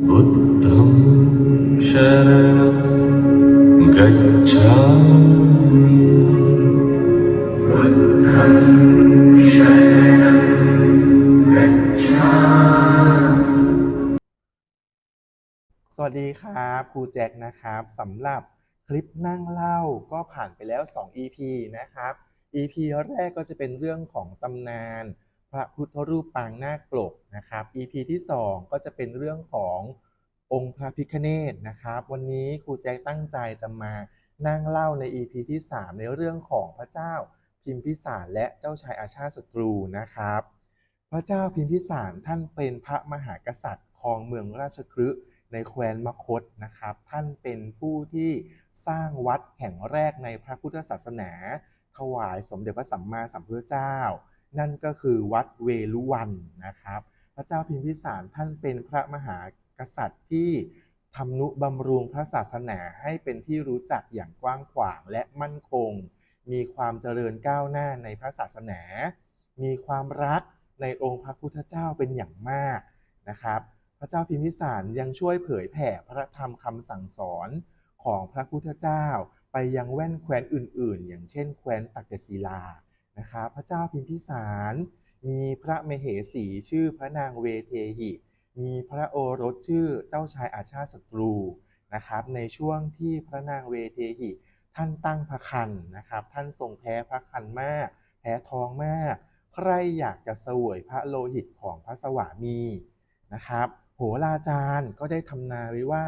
बुद्धं शरणं गच्छामि बुद्धं शरणं गच्छामि สวัสดีครับครูแจ็คนะครับสำหรับคลิปนั่งเล่าก็ผ่านไปแล้ว 2 EP นะครับ EP แรกก็จะเป็นเรื่องของตำนาน พระพุทธรูปปางนาคปลกนะครับ EP ที่ 2 ก็จะเป็นเรื่องขององค์พระพิฆเนศนะครับ วันนี้ครูแจ็คตั้งใจจะมานั่งเล่าใน EP ที่ 3 ในเรื่องของพระเจ้าพิมพิสารและเจ้าชายอาชาศัตรูนะครับ พระเจ้าพิมพิสารท่านเป็นพระมหากษัตริย์ครองเมืองราชคฤห์ในแคว้นมคธนะครับ ท่านเป็นผู้ที่สร้างวัดแห่งแรกในพระพุทธศาสนา ถวายสมเด็จพระสัมมาสัมพุทธเจ้า นั่นก็คือวัดเวลุวันนะครับ พระเจ้าพิมพิสารท่านเป็นพระมหากษัตริย์ที่ทำนุบำรุงพระศาสนาให้เป็นที่รู้จักอย่างกว้างขวางและมั่นคง มีความเจริญก้าวหน้าในพระศาสนา มีความรักในองค์พระพุทธเจ้าเป็นอย่างมากนะครับ พระเจ้าพิมพิสารยังช่วยเผยแผ่พระธรรมคำสั่งสอนของพระพุทธเจ้า ไปยังแว่นแคว้นอื่น ๆ อย่างเช่น แคว้นตักกศิลา นะครับพระเจ้าพิมพิสาร มีพระมเหสีชื่อพระนางเวเทหิ มีพระโอรสชื่อเจ้าชายอาชาติศัตรูนะครับในช่วงที่พระนางเวเทหิ ท่านตั้งพระคันนะครับท่านทรงแพ้พระคันมาก แพ้ท้องมาก ใครอยากจะเสวยพระโลหิตของพระสวามีนะครับโหราจารย์ก็ได้ทำนายไว้ว่า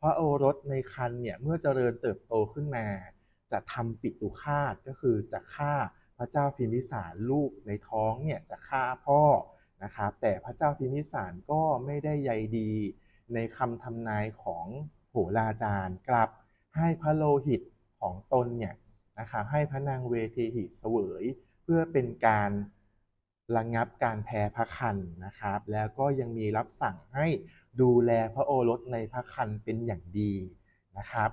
พระโอรสในคันเนี่ยเมื่อเจริญเติบโตขึ้นมา จะทำปิตุฆาตก็คือจะฆ่า ระเจ้าพิมพิสารลูกในท้องเนี่ยจะฆ่าพ่อนะครับแต่พระเจ้าพิมพิสารก็ไม่ได้ใยดี ในคำทำนายของโหราจารย์กลับให้พระโลหิตของตนเนี่ยนะครับให้พระนางเวเทหิเสวย เพื่อเป็นการระงงับการแพ้พระคันนะครับ แล้วก็ยังมีรับสั่งให้ดูแลพระโอรสในพระคันเป็นอย่างดีนะครับ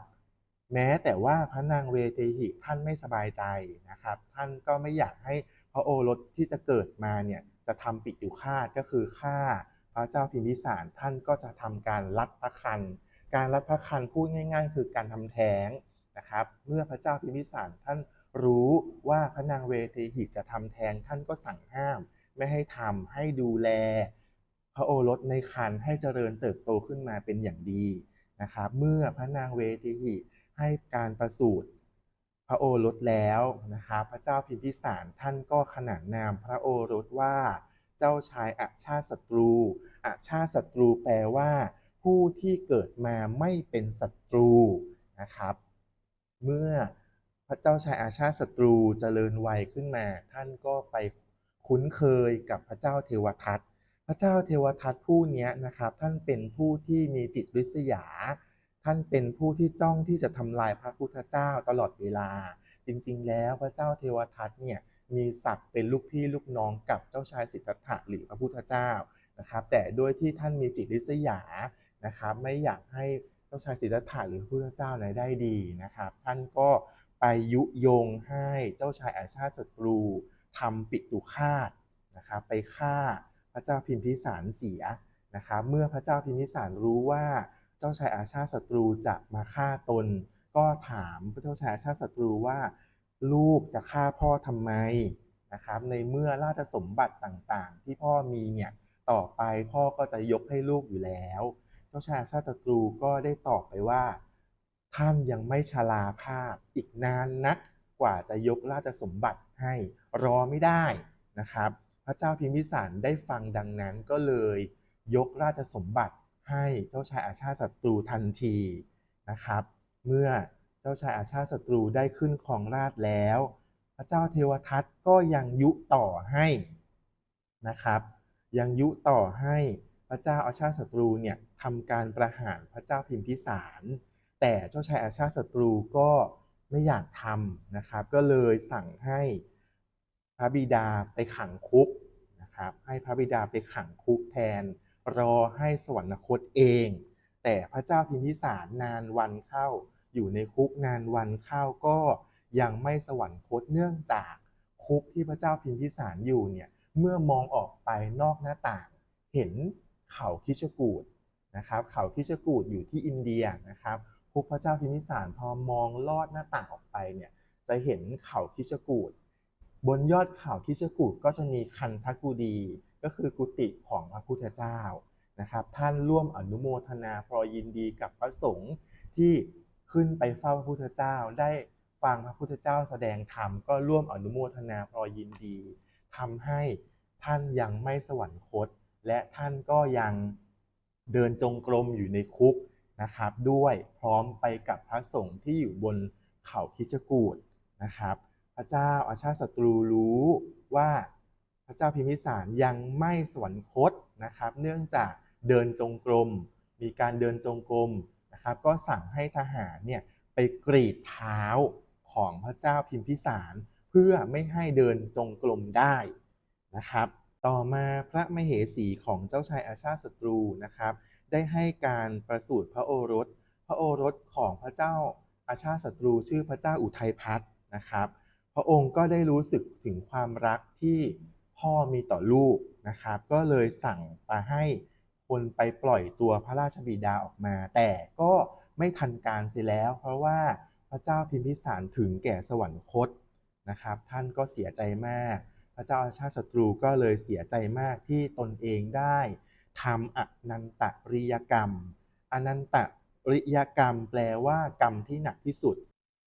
แม้แต่ว่าพระนางเวเทหิท่านไม่สบายใจนะครับ ท่านก็ไม่อยากให้พระโอรสที่จะเกิดมาเนี่ยจะทำปิตุฆาตก็คือฆ่าพระเจ้าพิมพิสารท่านก็จะทำการรัดพระคัน การรัดพระคันพูดง่าย ๆ คือการทำแท้งนะครับ เมื่อพระเจ้าพิมพิสารท่านรู้ว่าพระนางเวเทหิจะทำแท้งท่านก็สั่งห้าม ไม่ให้ทำให้ดูแล พระโอรสในคันให้เจริญเติบโตขึ้นมาเป็นอย่างดีนะครับ เมื่อพระนางเวเทหิ ให้การประสูติพระโอรสแล้วนะครับพระเจ้าพิมพิสารท่านก็ขนานนามพระโอรสว่า เจ้าชายอาชาติศัตรูอาชาติศัตรูแปลว่า ผู้ที่เกิดมาไม่เป็นศัตรูนะครับ เมื่อพระเจ้าชายอาชาติศัตรูเจริญวัยขึ้นมา ท่านก็ไปคุ้นเคยกับพระเจ้าเทวทัตพระเจ้าเทวทัตผู้นี้นะครับ ท่านเป็นผู้ที่มีจิตริษยา ท่านเป็นผู้ที่จ้องที่จะทำลายพระพุทธเจ้าตลอดเวลา จริงๆ แล้วพระเจ้าเทวทัตเนี่ยมีศักดิ์เป็นลูกพี่ลูกน้องกับเจ้าชายสิทธัตถะหรือพระพุทธเจ้านะครับ แต่ด้วยที่ท่านมีจิตริษยานะครับ ไม่อยากให้เจ้าชายสิทธัตถะหรือพระพุทธเจ้าเนี่ยได้ดีนะครับ ท่านก็ไปยุยงให้เจ้าชายอาชาติศัตรูทำปิตุฆาตนะครับ ไปฆ่าพระเจ้าพิมพิสารเสียนะครับ เมื่อพระเจ้าพิมพิสารรู้ว่า เจ้าชายอาชาศัตรูจะมาฆ่าตน ก็ถามพระเจ้าชายอาชาศัตรูว่า ลูกจะฆ่าพ่อทำไมนะครับในเมื่อราชสมบัติต่างๆ ที่พ่อมีเนี่ยต่อไปพ่อก็จะยกให้ลูกอยู่แล้ว เจ้าชายอาชาติศัตรูก็ได้ตอบไปว่า ท่านยังไม่ชราภาพอีกนานนักกว่าจะยกราชสมบัติให้รอไม่ได้นะครับ พระเจ้าพิมพิสารได้ฟังดังนั้นก็เลยยกราชสมบัติ ให้เจ้าชายอาชาติศัตรูทันทีนะครับ เมื่อเจ้าชายอาชาติศัตรูได้ขึ้นครองราชแล้ว พระเจ้าเทวทัตก็ยังยุต่อให้นะครับ ยังยุต่อให้พระเจ้าอาชาติศัตรูเนี่ยทำการประหารพระเจ้าพิมพิสาร แต่เจ้าชายอาชาติศัตรูก็ไม่อยากทำนะครับ ก็เลยสั่งให้พระบิดาไปขังคุกนะครับ ให้พระบิดาไปขังคุกแทน รอให้สวรรคตเอง แต่พระเจ้าพิมพิสารนานวันเข้า อยู่ในคุกนานวันเข้าก็ยังไม่สวรรคตเนื่องจากคุกที่พระเจ้าพิมพิสารอยู่เนี่ยเมื่อมองออกไปนอกหน้าต่าง เห็นเขาคิชกูดนะครับ เขาคิชกูดอยู่ที่อินเดียนะครับคุกพระเจ้าพิมพิสารพอมองลอดหน้าต่างออกไปเนี่ยจะเห็นเขาคิชกูดบนยอดเขาคิชกูดก็จะมีคันทกุดี ก็คือกุฏิของพระพุทธเจ้านะครับ ท่านร่วมอนุโมทนาพรอยินดีกับพระสงฆ์ที่ขึ้นไปเฝ้าพระพุทธเจ้า ได้ฟังพระพุทธเจ้าแสดงธรรมก็ร่วมอนุโมทนาพรอยินดีทำให้ท่านยังไม่สวรรคต และท่านก็ยังเดินจงกรมอยู่ในคุกนะครับ ด้วยพร้อมไปกับพระสงฆ์ที่อยู่บนเขาคิชกูดนะครับ พระเจ้าอาชาติศัตรูรู้ว่า พระเจ้าพิมพิสารยังไม่สวรรคตนะครับ เนื่องจากเดินจงกรม มีการเดินจงกรมนะครับ ก็สั่งให้ทหารเนี่ยไปกรีดเท้าของพระเจ้าพิมพิสาร เพื่อไม่ให้เดินจงกรมได้นะครับ ต่อมาพระมเหสีของเจ้าชายอาชาศัตรูนะครับ ได้ให้การประสูติพระโอรส พระโอรสของพระเจ้าอาชาศัตรูชื่อพระเจ้าอุทัยพัฒน์นะครับ พระองค์ก็ได้รู้สึกถึงความรักที่ พ่อมีต่อลูกนะครับ ก็เลยสั่งไปให้คนไปปล่อยตัวพระราชบิดาออกมา แต่ก็ไม่ทันการเสียแล้ว เพราะว่าพระเจ้าพิมพิสารถึงแก่สวรรคตนะครับ ท่านก็เสียใจมาก พระเจ้าอาชาติศัตรูก็เลยเสียใจมากที่ตนเองได้ทำอนันตริยกรรม อนันตริยกรรม แปลว่ากรรมที่หนักที่สุด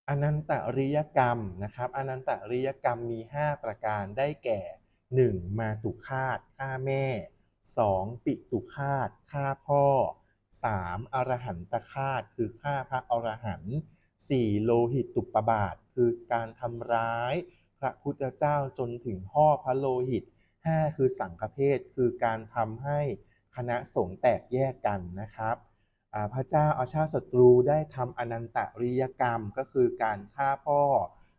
อนันตริยกรรมนะครับ อนันตริยกรรมมี 5 ประการได้แก่ 1. มาตุคาตฆ่าแม่ 2. ปิตุคาตฆ่าพ่อ 3. อรหันตคาตคือฆ่าพระอรหันต์ 4. โลหิตตุปบาท คือการทำร้าย พระพุทธเจ้าจนถึงห่อพระโลหิต 5. คือสังฆเพศคือการทำให้คณะสงฆ์แตกแยกกันนะครับพระเจ้าอาชาศัตรูได้ทำอนันตริยกรรมก็คือการฆ่าพ่อ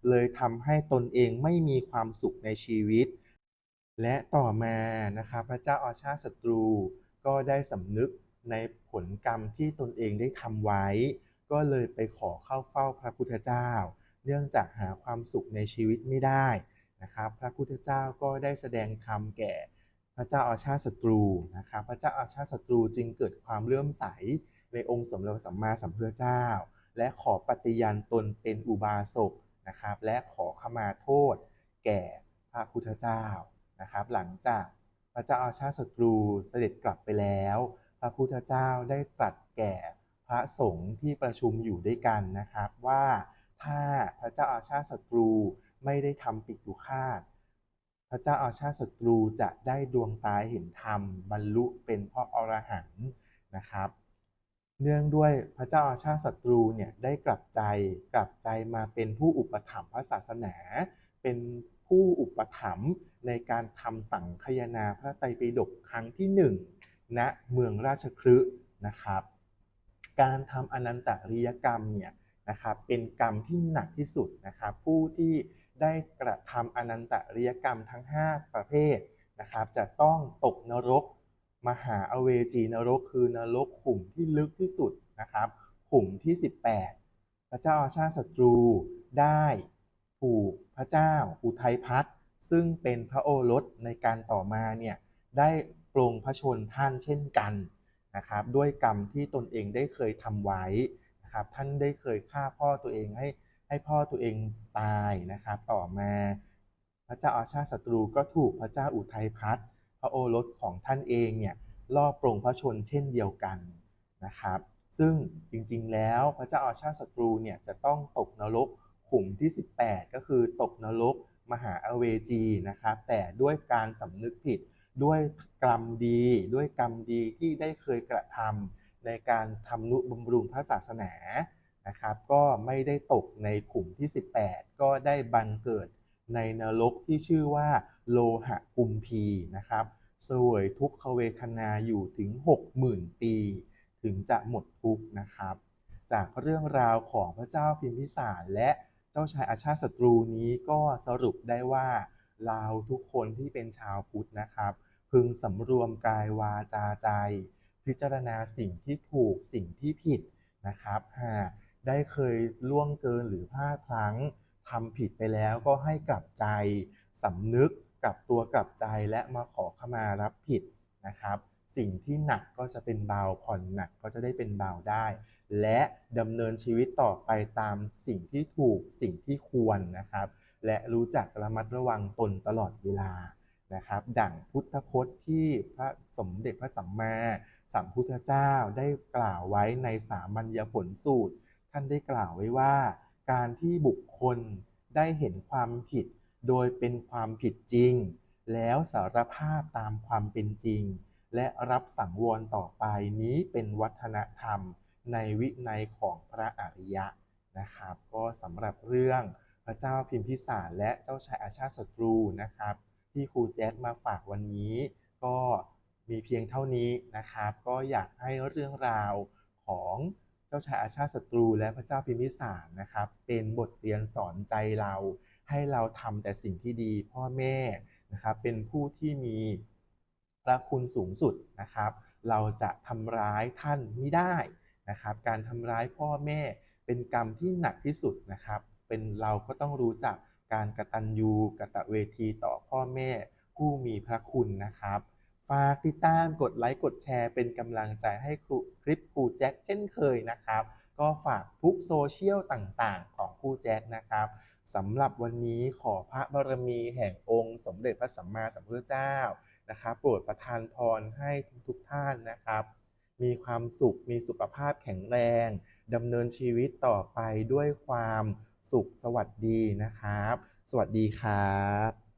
เลยทำให้ตนเองไม่มีความสุขในชีวิต และต่อมานะครับพระเจ้าอาชาติศัตรูก็ได้สำนึกในผลกรรมที่ตนเองได้ทำไว้ ก็เลยไปขอเข้าเฝ้าพระพุทธเจ้า เนื่องจากหาความสุขในชีวิตไม่ได้นะครับ พระพุทธเจ้าก็ได้แสดงธรรมแก่พระเจ้าอาชาติศัตรูนะครับ พระเจ้าอาชาติศัตรูจึงเกิดความเลื่อมใสในองค์สมเด็จสัมมาสัมพุทธเจ้า และขอปฏิญาณตนเป็นอุบาสกนะครับ และขอขมาโทษแก่พระพุทธเจ้า นะครับ หลังจากพระเจ้าอาชาติศัตรูเสด็จกลับไปแล้ว พระพุทธเจ้าได้ตรัสแก่พระสงฆ์ที่ประชุมอยู่ด้วยกันนะครับว่าถ้าพระเจ้าอาชาติศัตรูไม่ได้ทำปิตุคาตพระเจ้าอาชาติศัตรูจะได้ดวงตาเห็นธรรมบรรลุเป็นพระอรหันต์นะครับ เนื่องด้วยพระเจ้าอาชาติศัตรูเนี่ยได้กลับใจกลับใจมาเป็นผู้อุปถัมภ์พระศาสนา เป็นผู้อุปถัมภ์ในการทำสังคายนาพระไตรปิฎกครั้งที่หนึ่งณเมืองราชคฤห์นะครับ การทำอนันตริยกรรมเนี่ยนะครับเป็นกรรมที่หนักที่สุดนะครับผู้ที่ได้กระทำอนันตริยกรรมทั้ง 5 ประเภทนะครับจะต้องตกนรก มหาอเวจีนรกคือนรกขุมที่ลึกที่สุดนะครับขุมที่ 18 พระเจ้าอาชาติศัตรูได้ ถูกพระเจ้าอุทัยพัฒน์ซึ่งเป็นพระโอรสในการต่อมาเนี่ยได้ปรงพระชนท่านเช่นกันนะครับด้วยกรรมที่ตนเองได้เคยทำไว้นะครับท่านได้เคยฆ่าพ่อตัวเองให้ให้พ่อตัวเองตายนะครับต่อมาพระเจ้าอาชาศัตรูก็ถูกพระเจ้าอุทัยพัฒน์พระโอรสของท่านเองเนี่ยลอบปรงพระชนเช่นเดียวกันนะครับ ซึ่งจริงๆแล้วพระเจ้าอาชาศัตรูเนี่ยจะต้องตกนรก ขุมที่ 18 ก็คือตกนรกมหาอเวจีนะครับ แต่ด้วยการสำนึกผิดด้วยกรรมดี ด้วยกรรมดีที่ได้เคยกระทำในการทำนุบำรุงพระศาสนานะครับ ก็ไม่ได้ตกในขุมที่ 18 ก็ได้บังเกิดในนรกที่ชื่อว่าโลหะกุมพีนะครับเสวยทุกขเวทนาอยู่ถึง 60,000 ปี ถึงจะหมดทุกนะครับ จากเรื่องราวของพระเจ้าพิมพิสารและ เจ้าชายอาชาติศัตรูนี้ก็สรุปได้ว่าเราทุกคนที่เป็นชาวพุทธนะครับ พึงสำรวมกายวาจาใจ พิจารณาสิ่งที่ถูกสิ่งที่ผิดนะครับหากได้เคยล่วงเกินหรือพลาดพลั้งทำผิดไปแล้วก็ให้กลับใจสำนึกกลับตัวกลับใจและมาขอขมารับผิดนะครับ สิ่งที่หนักก็จะเป็นเบาผ่อนหนักก็จะได้เป็นเบาได้ และดำเนินชีวิตต่อไปตามสิ่งที่ถูกสิ่งที่ควรนะครับ และรู้จักระมัดระวังตนตลอดเวลานะครับ ดั่งพุทธพจน์ที่พระสมเด็จพระสัมมาสัมพุทธเจ้าได้กล่าวไว้ในสามัญญผลสูตร ท่านได้กล่าวไว้ว่า การที่บุคคลได้เห็นความผิด โดยเป็นความผิดจริง แล้วสารภาพตามความเป็นจริง และรับสังวรต่อไปนี้เป็นวัฒนธรรมในวินัยของพระอริยะนะครับ ก็สำหรับเรื่องพระเจ้าพิมพิสารและเจ้าชายอาชาติศัตรูนะครับ ที่ครูแจ๊ดมาฝากวันนี้ ก็มีเพียงเท่านี้นะครับ ก็อยากให้เรื่องราวของเจ้าชายอาชาติศัตรูและพระเจ้าพิมพิสารนะครับ เป็นบทเรียนสอนใจเรา ให้เราทำแต่สิ่งที่ดีพ่อแม่นะครับเป็นผู้ที่มี พระคุณสูงสุดนะครับ เราจะทำร้ายท่านไม่ได้นะครับ การทำร้ายพ่อแม่เป็นกรรมที่หนักที่สุดนะครับ เป็นเราก็ต้องรู้จักการกระตัญญูกระตะเวทีต่อพ่อแม่ผู้มีพระคุณนะครับ ฝากติดตามกดไลค์กดแชร์เป็นกำลังใจให้ครูคลิปครูแจ็คเช่นเคยนะครับ ก็ฝากทุกโซเชียลต่างๆ ของครูแจ็คนะครับสำหรับวันนี้ขอพระบารมีแห่งองค์ สมเด็จพระสัมมาสัมพุทธเจ้า นะครับโปรดประทานพรให้ทุกๆท่านนะครับ มีความสุขมีสุขภาพแข็งแรงดำเนินชีวิตต่อไปด้วยความสุขสวัสดีนะครับ สวัสดีครับ